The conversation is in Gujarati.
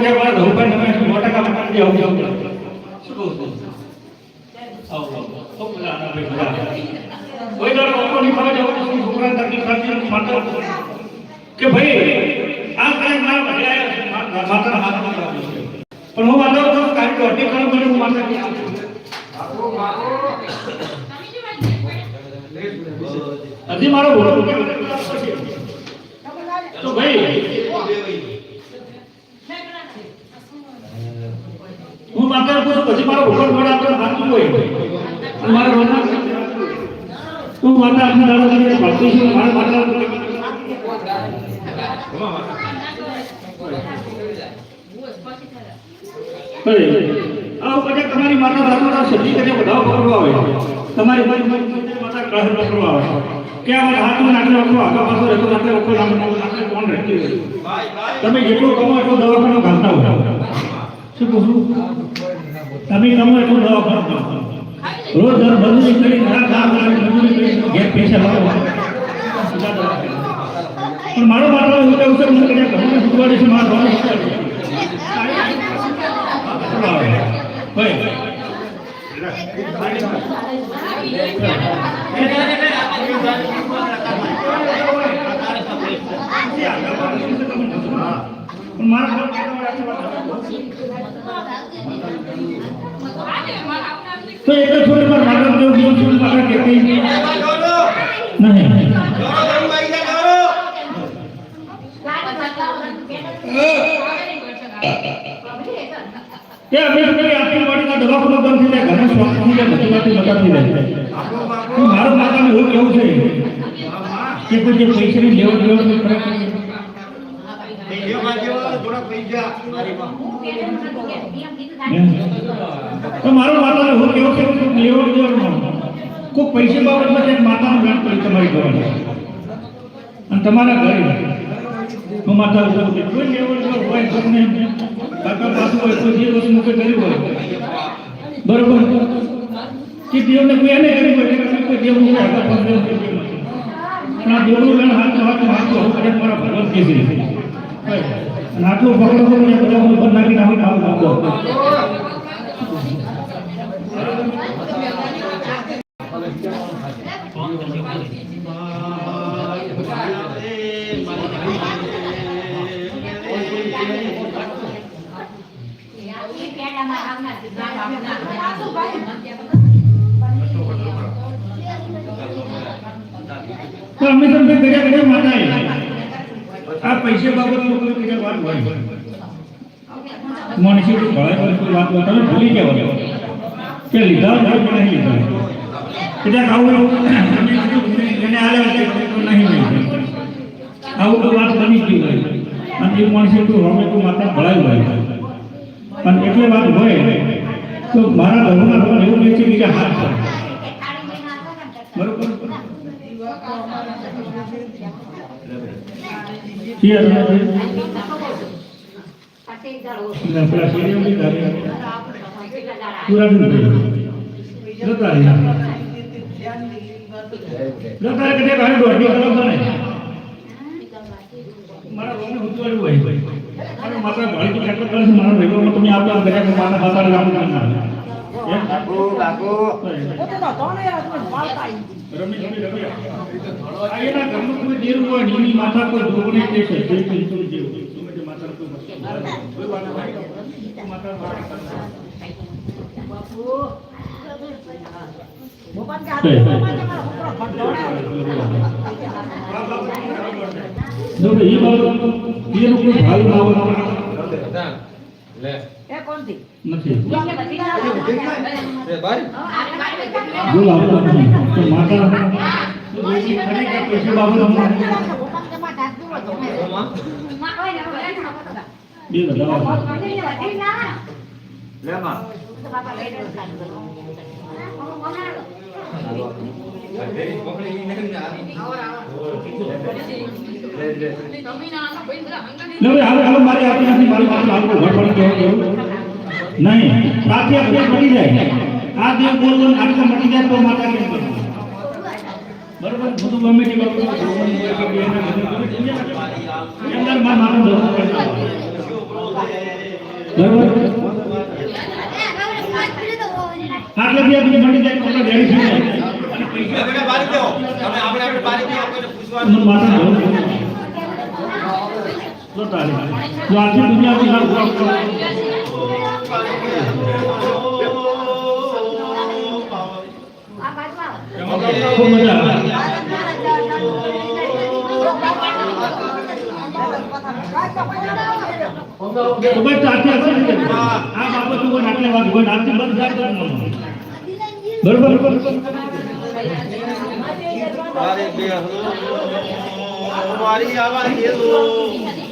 મોટા કામ કરી આવું જાવ શું કહું છું? તકલીફ થતી નથી કે ભાઈ, આ કાંઈ માતા હજી મારો બોલો. તો ભાઈ, હું માતા પૂછું પછી મારો ભોગવ વડા આપણે હાથું હોય મારા રોના હું માતા આપની દાદા કરીને ભક્તિ છું મારા માતા તમારી માતા દાદા સજી કરીને બધા પકડવા આવે. તમારી પકડવા આવે કે આ મારા હાથમાં નાખી રાખો આગળ પાછો રહેતો નાખે રાખો નામ નાખે કોણ રહેતી તમે જેટલું કમો એટલું દવાખાનો ઘાલતા હોય. શું કહું તમે કમો એટલું દવાખાનો રોજ દર મજૂરી કરી ઘણા કામ રાત મજૂરી કરી, ઘેર પૈસા લાવો. પણ મારો મારો હું કહું છું, મને કદાચ ઘરને શીખવાડે છે, મારો ભાઈ તો એક જ છોડ પર માધવ દેવ જીવન છોડ મારા કે નહીં. કે અમે તમારી આપણી બોડીના દવાખાનો બંધ થઈ જાય ઘરે સ્વાસ્થ્ય થઈ જાય વાતથી મજા થઈ જાય. મારું માતાને એવું કેવું છે કે કોઈ જે પૈસાની લેવડ દેવડ ખરેખર તો મારો માતાને હું કેવું છે લેવડ દેવડ કોઈ પૈસા બાબતમાં છે માતાનું જ્ઞાન કરી તમારી કરવાનું અને તમારા ઘરે. હું માતા કોઈ લેવડ દેવડ હોય તમને પાછું કોઈ દિવસ વસ્તુ કર્યું હોય. બરોબર? કે દેવને કોઈ એને કરી હોય કોઈ દેવ મૂકે પાછળ દેવ પણ આ દેવનું ગણ હાથ હાથ હાથ હું કરે મારા ભગવાન કીધી આટલું પકડો તો બધા ઉપર નાખી આવીને આવું તો અમે તમને કર્યા કર્યા માતા આ પૈસે બાબત કોઈ કર્યા વાત હોય. મનસી તો ભળે કોઈ વાત હોય, તમે ભૂલી જાઓ કે લીધા હોય પણ નહીં લીધા કદાચ આવું એને આલે નહીં. નહીં આવું તો વાત બની ગઈ હોય. અને એ માણસે તો હવે તો માતા ભળાય હોય. અને એટલે વાત હોય, તો મારા ધર્મમાં ભગવાન એવું કહે છે કે હાથ છે. બરોબર? પૂરા દૂર જતા રહ્યા કે બને. ભાઈ તો કેટલા કરે છે મારા ભેગો તમે આવતા કે. આ એના ઘરનું કોઈ હોય ને જે હોય. જો કે એ ના હોય નથી જો લાવતો નથી તો માતા તો એની ખરેખર પૈસા બાબત અમને બે બધા લે હવે હાલો મારી આપી આપી મારી માથે લાગુ ઘર પડી ગયો એવું નહીં સાથે આપણે પડી જાય. આ દેવ ને આટલો મટી જાય તો માતા કેમ બરોબર? બધું ગમે તે બાબત. અંદરમાં બરોબર? આટલે બી આપણે મટી જાય તો આપણે રેડી થઈ જાય. અને પૈસા તમે બારી દો. તમે આપણે આપણે બારી દો કોઈને પૂછવાનું માતા દોરો તો તારે તો આખી દુનિયા બધા ઊભા ખૂબ મજા આવે. આ બાબત ઉપર આટલે વાત હોય બંધ બરોબર? મારી આવા દેલો